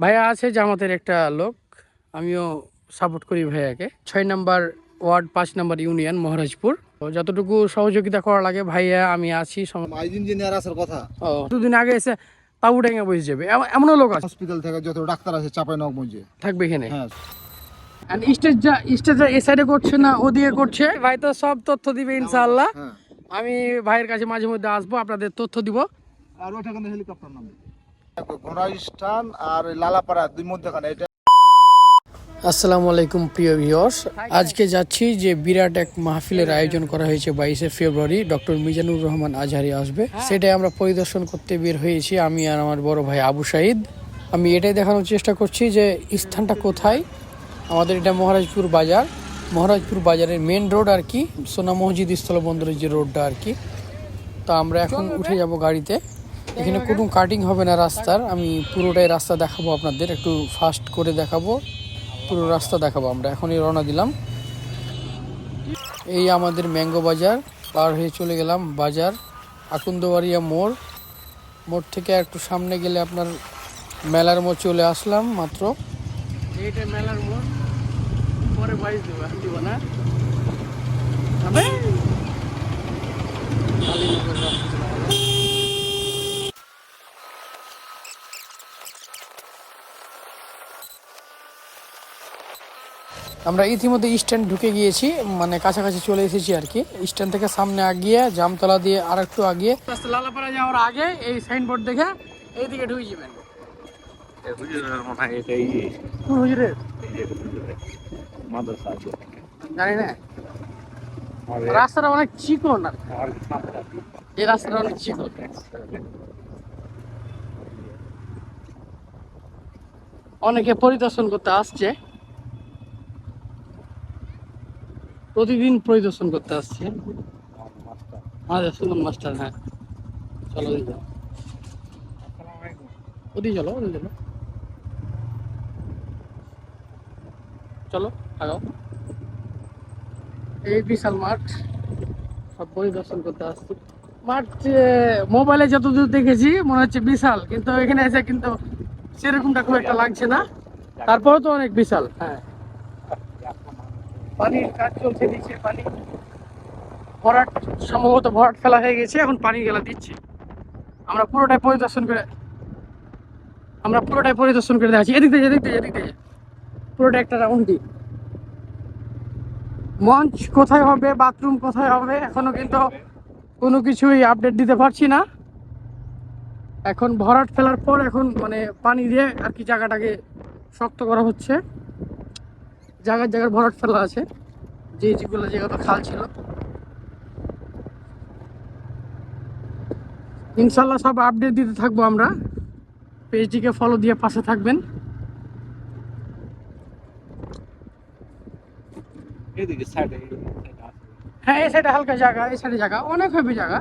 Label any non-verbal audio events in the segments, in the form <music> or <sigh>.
ভাইয়া আছে জামাতের একটা লোক আমিও সাপোর্ট করি ভাইয়াকে। ছয় নাম্বার ওয়ার্ড পাঁচ নাম্বার ইউনিয়ন মহারাজপুর। যতটুকু সহযোগিতা করা লাগে ভাইয়া আমি আছি ইঞ্জিনিয়ার আসার কথা। ও, দুদিন আগে এসে তাবু ডেঙে বসে যাবে। এম- এমনও লোক আছে। হসপিটাল থেকে যত ডাক্তার আছে চাপাই নগমঞ্জে। থাকবে এখানে? হ্যাঁ। আর স্টেজ যা স্টেজটা এ সাইডে করছে না ওদিকে করছে? ভাই তো সব তথ্য দিবে ইনশাআল্লাহ। হ্যাঁ। আমি ভাইয়ের কাছে মাঝে মধ্যে আসব আপনাদের তথ্য দিব। আর ওইটা হেলিকপ্টার নামে? ঘোড়াস্থান আর লালাপাড়া দুই মধ্যখানে এটা আসসালামু আলাইকুম প্রিয় ভিউয়ার্স। আজকে যাচ্ছি যে বিরাট এক মাহফিলের আয়োজন করা হয়েছে বাইশে ফেব্রুয়ারি। ডক্টর মিজানুর রহমান আজহারি আসবে। সেটাই আমরা পরিদর্শন করতে বের হয়েছি আমি আর আমার বড় ভাই আবু সাইদ। আমি এটাই দেখানোর চেষ্টা করছি যে স্থানটা কোথায়। আমাদের এটা মহারাজপুর বাজার। মহারাজপুর বাজারের মেন রোড আর কি সোনা মসজিদ স্থলবন্দরের যে রোডটা আর কি। তা আমরা এখন উঠে যাব গাড়িতে। এখানে কোনো কাটিং হবে না রাস্তার। আমি পুরোটাই রাস্তা দেখাবো আপনাদের। একটু ফাস্ট করে দেখাবো। পুরো রাস্তা দেখাবো আমরা। এখনই রওনা দিলাম। এই আমাদের ম্যাঙ্গো বাজার। পার হয়ে চলে গেলাম বাজার। আকুন্দবাড়িয়া মোড়। মোড় থেকে একটু সামনে গেলে আপনার মেলার মোড় চলে আসলাম মাত্র। এইটা মেলার মোড়। পরে বাইশ দেবো দিব না? আমরা ইতিমধ্যে স্ট্যান্ড ঢুকে গিয়েছি মানে কাছাকাছি চলে এসেছি আর কি। স্ট্যান্ড থেকে সামনে আগিয়ে জামতলা দিয়ে আর একটু আগিয়ে লালাপাড়া যাওয়ার আগে এই সাইনবোর্ড দেখে এইদিকে ঢুকে যাবেন। জানি না। রাস্তাটা অনেক চিকন আর এই রাস্তাটা অনেক চিকন। অনেকে পরিদর্শন করতে আসছে। প্রতিদিন পরিদর্শন করতে আসছে। আমাদের সুমন মাস্টার হ্যাঁ। চলো ওদিকে ওদিকে চলো ওদিকে চলো। চলো, আগাও। এই বিশাল মাঠ। সব পরিদর্শন করতে আসছি। মাঠ মোবাইলে যতদূর দেখেছি, মনে হচ্ছে বিশাল। কিন্তু এখানে এসে কিন্তু সেরকমটা খুব একটা লাগছে না। তারপরেও তো অনেক বিশাল হ্যাঁ। পানির কাজ চলছে নিচে পানি। ভরাট, সম্ভবত ভরাট ফেলা হয়ে গেছে, এখন পানি গেলা দিচ্ছে। আমরা পুরোটাই পরিদর্শন করে আমরা পুরোটাই পরিদর্শন করে দেখাচ্ছি। এদিক থেকে এদিক থেকে এদিক থেকে পুরোটা একটা রাউন্ড মঞ্চ কোথায় হবে, বাথরুম কোথায় হবে, এখনও কিন্তু কোনো কিছুই আপডেট দিতে পারছি না। এখন ভরাট ফেলার পর এখন মানে পানি দিয়ে আর কি জায়গাটাকে শক্ত করা হচ্ছে। জায়গার জায়গার ভরাট ফেলা আছে। যে যেগুলো জায়গাতে খাল ছিল। ইনশাল্লাহ সব আপডেট দিতে থাকব আমরা। পেজটিকে ফলো দিয়ে পাশে থাকবেন। হ্যাঁ এই সাইডে হালকা জায়গা এই সাইডে জায়গা। অনেক হবে জায়গা।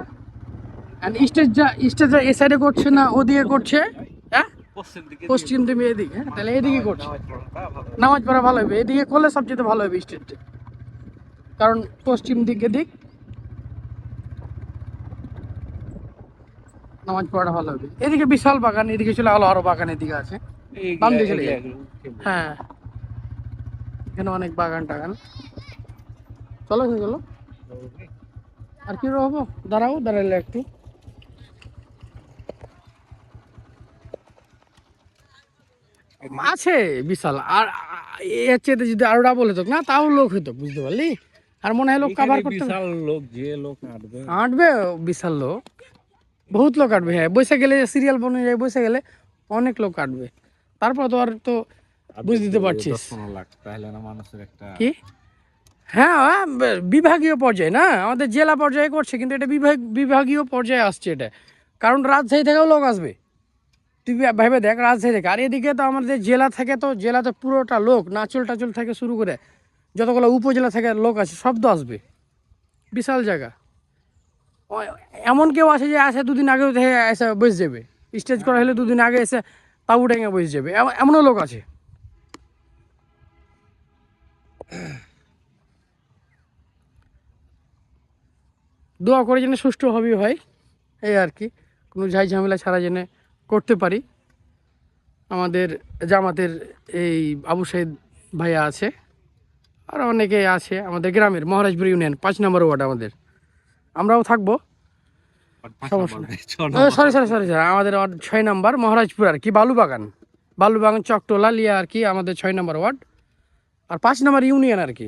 স্টেজ যা স্টেজটা এই সাইডে করছে না ওদিকে করছে। হ্যাঁ? পশ্চিম দিকে এদিকে হ্যাঁ তাহলে এদিকে করছে। নামাজ পড়া ভালো হবে এদিকে করলে সবচেয়ে ভালো হবে স্টেজটা কারণ পশ্চিম দিকে দিক নামাজ পড়াটা ভালো হবে। এদিকে বিশাল বাগান এদিকে চলে আলো আরও বাগান এদিকে আছে। বাম দিকে চলে হ্যাঁ এখানে অনেক বাগান টাগান। চলো চলো। আর কি রহবো দাঁড়াও দাঁড়ালে একটু। আছে বিশাল। আর এর চেয়ে যদি আরও ডাবল হতো না তাও লোক হতো বুঝতে পারলি? আর মনে হয় লোক কাভার করতে বিশাল লোক যে লোক আটবে। আঁটবে বিশাল লোক। বহুত লোক আঁটবে হ্যাঁ বসে গেলে সিরিয়াল বনে যায় বসে গেলে অনেক লোক আঁটবে। তারপর তো আর তো বুঝ দিতে পারছিস। কি? হ্যাঁ, বিভাগীয় পর্যায়ে না? আমাদের জেলা পর্যায়ে করছে কিন্তু এটা বিভাগ বিভাগীয় পর্যায়ে আসছে এটা। কারণ রাজশাহী থেকেও লোক আসবে। তুই ভে- ভেবে দেখ রাজশাহী থেকে। আর এদিকে তো আমাদের জেলা থেকে তো, জেলাতে পুরোটা লোক, নাচল টাচল থেকে শুরু করে যতগুলো উপজেলা থেকে লোক আছে তো আসবে। বিশাল জায়গা। এমন কেউ আছে যে আসে দুদিন থেকে এসে বসে যাবে। স্টেজ করা হলে দুদিন আগে এসে তাবু ডেঙে বসে যাবে। এমনও লোক আছে। দোয়া করে যেন সুষ্ঠু হবে ভাই। এই আর কি। কোনো ঝাই ঝামেলা ছাড়া যেন করতে পারি। আমাদের জামাতের এই আবু সাইদ ভাইয়া আছে আর অনেকে আছে আমাদের গ্রামের মহারাজপুর ইউনিয়ন পাঁচ নম্বর ওয়ার্ড আমাদের। আমরাও থাকব। সরি সরি সরি স্যার আমাদের ওয়ার্ড ছয় নম্বর মহারাজপুর আর কি বালুবাগান। বালুবাগান চকটোলা লিয়া আর কি আমাদের ছয় নম্বর ওয়ার্ড। আর পাঁচ নম্বর ইউনিয়ন আর কি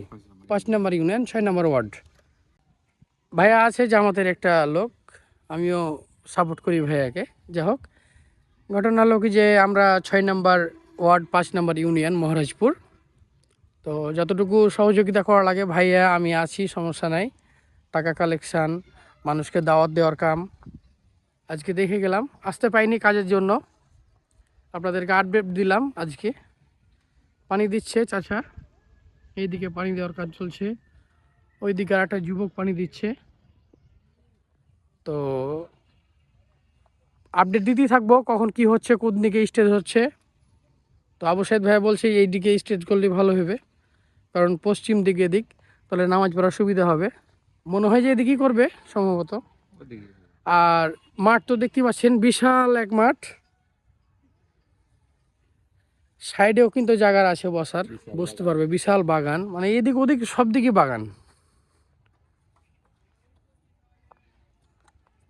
পাঁচ নম্বর ইউনিয়ন ছয় নম্বর ওয়ার্ড। ভাইয়া আছে জামাতের একটা লোক আমিও সাপোর্ট করি ভাইয়াকে যাই হোক। ঘটনা হলো কি যে আমরা ছয় নম্বর ওয়ার্ড, পাঁচ নম্বর ইউনিয়ন মহারাজপুর। তো যতটুকু সহযোগিতা করা লাগে, ভাইয়া, আমি আছি, সমস্যা নাই। টাকা কালেকশান মানুষকে দাওয়াত দেওয়ার কাম। আজকে দেখে গেলাম, আসতে পাইনি কাজের জন্য। আপনাদেরকে আপডেট দিলাম আজকে। পানি দিচ্ছে চাচা। এইদিকে পানি দেওয়ার কাজ চলছে। ওইদিকে আর একটা যুবক পানি দিচ্ছে। তো আপডেট দিতেই থাকব কখন কি হচ্ছে কোন দিকে স্টেজ হচ্ছে। তো আবু সাইদ ভাই বলছে এই দিকে স্টেজ করলে ভালো হবে কারণ পশ্চিম দিকে দিক তাহলে নামাজ পড়ার সুবিধা হবে। মনে হয় যে এদিকেই করবে সম্ভবত। আর মাঠ তো দেখতে পাচ্ছেন বিশাল এক মাঠ। সাইডেও কিন্তু জায়গার আছে বসার বুঝতে পারবে বিশাল বাগান। মানে এদিক ওদিক সব দিকে বাগান।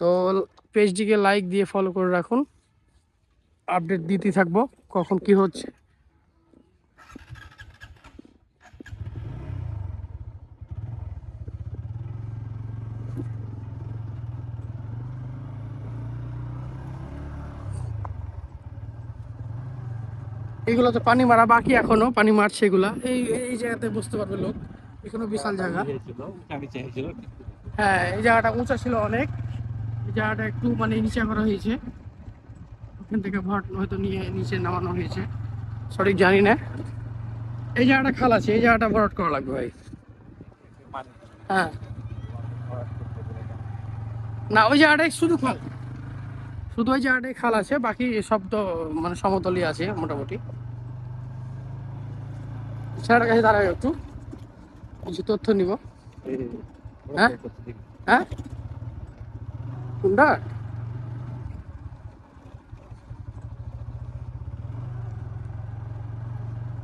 তো পেজটিকে লাইক দিয়ে ফলো করে রাখুন। আপডেট দিতে থাকব কখন কি হচ্ছে। এগুলো তো পানি মারা বাকি এখনও পানি মারছে এগুলা। এই এই জায়গাতে বুঝতে পারবে লোক। এখনও বিশাল জায়গা। হ্যাঁ এই জায়গাটা উঁচা ছিল অনেক। জায়গাটা একটু মানে নিচে করা হয়েছে। ওখান থেকে ভট হয়তো নিয়ে নিচে নামানো হয়েছে। সঠিক জানি না। এই জায়গাটা খাল আছে এই জায়গাটা ভরাট করা লাগবে ভাই। হ্যাঁ। না ওই জায়গাটাই শুধু খাল। শুধু ওই জায়গাটাই খাল আছে বাকি সব তো মানে সমতলই আছে মোটামুটি। স্যারের কাছে দাঁড়াবে একটু। কিছু তথ্য নিব। হ্যাঁ? হ্যাঁ? কোনটা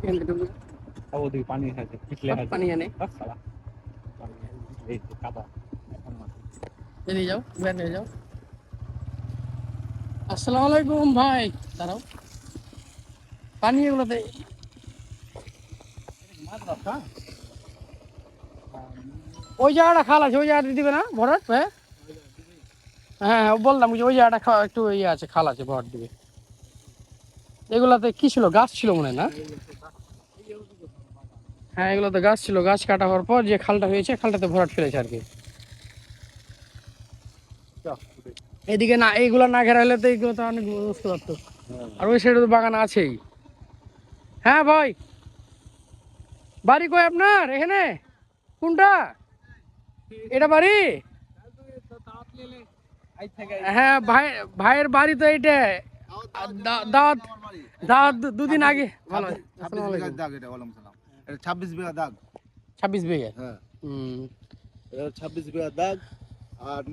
এখান থেকে ঢুকবে। ওদিকে পানি খাইছে পিছলে খাইছে পানি এনে বাস শালা। পানি এই তো কাদা এখন মাটি। এ নিয়ে যাও ব্যাগ নিয়ে যাও আসসালামু আলাইকুম ভাই দাঁড়াও পানি এগুলোতে ওই জায়গাটা খাল আছে ওই জায়গাটা দিবে না ভরাট ভাই হ্যাঁ হ্যাঁ বললাম যে ওই জায়গাটা একটু ইয়ে আছে, খাল আছে ভরাট দিবে এগুলাতে কি ছিল? গাছ ছিল মনে না? হ্যাঁ এগুলোতে গাছ ছিল। গাছ কাটা হওয়ার পর যে খালটা হয়েছে, খালটাতে ভরাট ফেলেছে আর কি। এদিকে না, এইগুলো না ঘেরা হলে তো এইগুলো তো অনেক বুঝতে পারতো। আর ওই সাইডে তো বাগান আছেই। হ্যাঁ ভাই। বাড়ি কই আপনার? এখানে? কোনটা? এটা বাড়ি? হ্যাঁ ভাই ভাইয়ের বাড়ি তো এইটা। দা- দাওয়াত দাওয়াত দুদিন আগে। ভালো ছাব্বিশ বিঘা দাগ ছাব্বিশ বিঘা দাগ। হ্যাঁ। ছাব্বিশ বিঘা দাগ। আর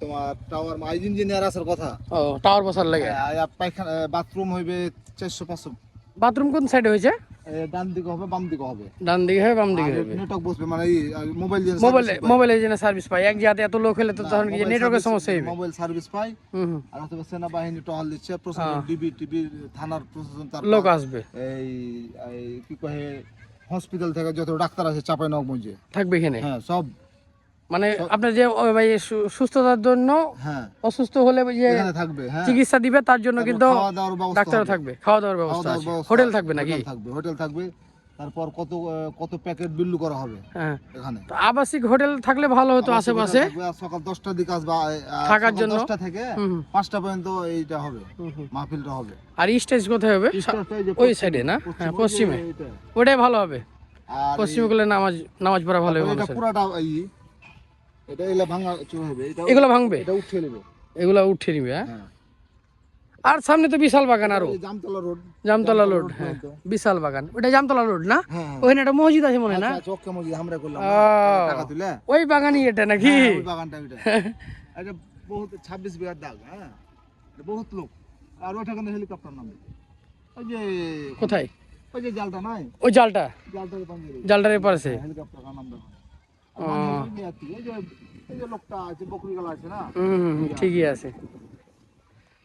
তোমার টাওয়ার মাইজ ইঞ্জিনিয়ার আসার কথা। ও টাওয়ার বসার লাগে। হ্যাঁ, পায়খানা বাথরুম হইবে চারশো পাঁচশো। বাথরুম কোন সাইডে হয়েছে? ডান দিকে হবে বাম দিকে হবে। ডান দিকে হবে বাম দিকে হবে। নেটওয়ার্ক বসবে মানে মোবাইল মোবাইলে মোবাইলে যেন সার্ভিস পায়। এক জায়গাতে এত লোক হলে তো তখন কি নেটওয়ার্কের সমস্যা হবে মোবাইল সার্ভিস আর হয়তো সেনাবাহিনী টহল দিচ্ছে প্রশাসন হ্যাঁ। ডিবি টিবি থানার প্রশাসন তার লোক আসবে। এই কি কহে হসপিটাল থেকে যত ডাক্তার আছে চাপাই থাকবে এখানে? হ্যাঁ সব মানে আপনার যে ভাই সুস্থতার জন্য হ্যাঁ। অসুস্থ হলে যে হ্যাঁ। চিকিৎসা দিবে তার জন্য কিন্তু ডাক্তার থাকবে খাওয়া দাওয়ার ব্যবস্থা হোটেল থাকবে নাকি? থাকবে হোটেল থাকবে। তারপর কত কত প্যাকেট বিল্লু করা হবে হ্যাঁ। এখানে? আবাসিক হোটেল থাকলে ভালো হতো আশেপাশে। সকাল দশটার দিকে আসবে থাকার জন্য? দশটা থেকে পাঁচটা পর্যন্ত এইটা হবে। মাহফিলটা হবে। আর স্টেজ কোথায় হবে? ওই সাইডে না? পশ্চিমে ওটাই ভালো হবে। পশ্চিমে গেলে নামাজ নামাজ পড়া ভালো হবে। পুরাটা এটা এলা ভাঙা চুর হবে এটা এগুলো ভাঙবে? এটা উঠে নেবে। এগুলো উঠে নিবে হ্যাঁ? হ্যাঁ। আর সামনে তো বিশাল বাগান আরও। জামতলা রোড। জামতলা রোড হ্যাঁ। বিশাল বাগান। ওটা জামতলা রোড না? হ্যাঁ ওখানে একটা মসজিদ আছে মনে না? আচ্ছা চক্কে মজি আমরা করলাম। টাকা তুলে। ওই বাগানই এটা নাকি? ওই বাগানটা ওইটা। <laughs> এটা বহুত ছাব্বিশ বিঘার দাগ হ্যাঁ। বহুত লোক। আর কিন্তু হেলিকপ্টার নামবে ওই যে কোথায়? ওই যে জালটা নাই? ওই জালটা। জালটার এপারে হেলিকপ্টার নাম ঠিকই আছে।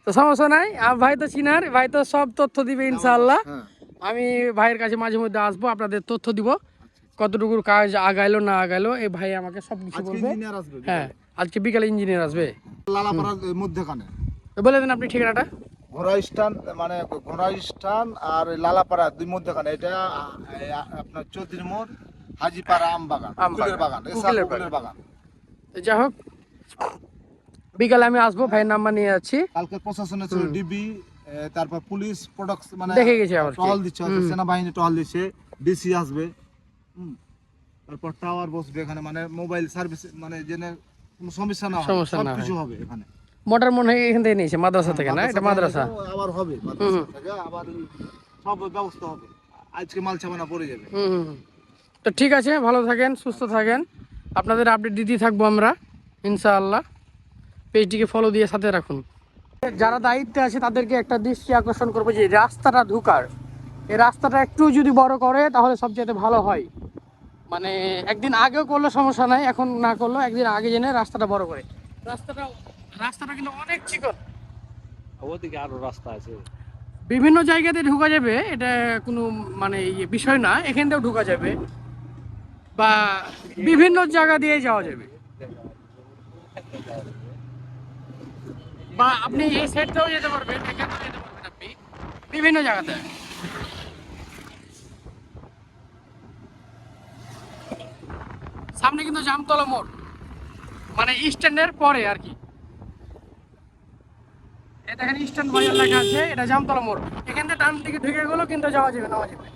তো সমস্যা নাই আর ভাই তো চিনার ভাই তো সব তথ্য দিবে ইনশাআল্লাহ। হ্যাঁ। আমি ভাইয়ের কাছে মাঝে মধ্যে আসব আপনাদের তথ্য দিব। কতটুকু কাজ আগাইলো না আগাইলো এই ভাই আমাকে সব কিছু বলবে। হ্যাঁ আজকে বিকালে ইঞ্জিনিয়ার আসবে। লালাপাড়ার মধ্যখানে। বলে দেন আপনি ঠিকানাটা। ঘোড়া স্টান মানে ঘোড়া স্টান আর লালাপাড়া দুই মধ্যখানে এটা আপনার চৌধুরী মোড় হাজিপাড়া আম বাগান উকিলের বাগান। উকিলের যাই হোক বিকালে আমি আসব ভাইয়ের নাম্বার নিয়ে যাচ্ছি। কালকে প্রশাসনের ছিল ডিবি তারপর পুলিশ প্রোডাক্ট মানে দেখে গেছি আবার। টহল দিচ্ছে সেনাবাহিনী টহল দিচ্ছে ডিসি আসবে। তারপর টাওয়ার বসবে এখানে মানে মোবাইল সার্ভিস মানে জেনে কোনো সমস্যা না সমস্যা না কিছু হবে এখানে। মোটর মনে হয় এখান থেকে নিয়েছে মাদ্রাসা থেকে না? এটা মাদ্রাসা? আবার হবে মাদ্রাসা থেকে আবার সব ব্যবস্থা হবে। আজকে মাল ছাপানা পড়ে যাবে। হুম। তো ঠিক আছে ভালো থাকেন সুস্থ থাকেন। আপনাদের আপডেট দিতেই থাকব আমরা ইনশাআল্লাহ। পেজটিকে ফলো দিয়ে সাথে রাখুন। যারা দায়িত্বে আছে তাদেরকে একটা দৃষ্টি আকর্ষণ করব যে রাস্তাটা ঢুকার। এই রাস্তাটা একটু যদি বড় করে তাহলে সবচেয়ে ভালো হয়। মানে একদিন আগেও করলে সমস্যা নাই এখন না করলেও একদিন আগে জেনে রাস্তাটা বড় করে। রাস্তাটা রাস্তাটা কিন্তু অনেক চিকন। ওদিকে আরও রাস্তা আছে। বিভিন্ন জায়গাতে ঢুকা যাবে এটা কোনো মানে ইয়ে বিষয় না এখান থেকেও ঢোকা যাবে। বা বিভিন্ন জায়গা দিয়ে যাওয়া যাবে। বা আপনি এই সাইডটাও যেতে পারবেন, এখানেও যেতে পারবেন আপনি। বিভিন্ন জায়গাতে। সামনে কিন্তু জামতলা মোড়। মানে স্ট্যান্ডের পরে আর কি। এটা এখানে স্ট্যান্ড বাজার লেখা আছে, এটা জামতলা মোড়। এখান থেকে ডান ঢুকে গেলেও কিন্তু যাওয়া যাবে নেওয়া যাবে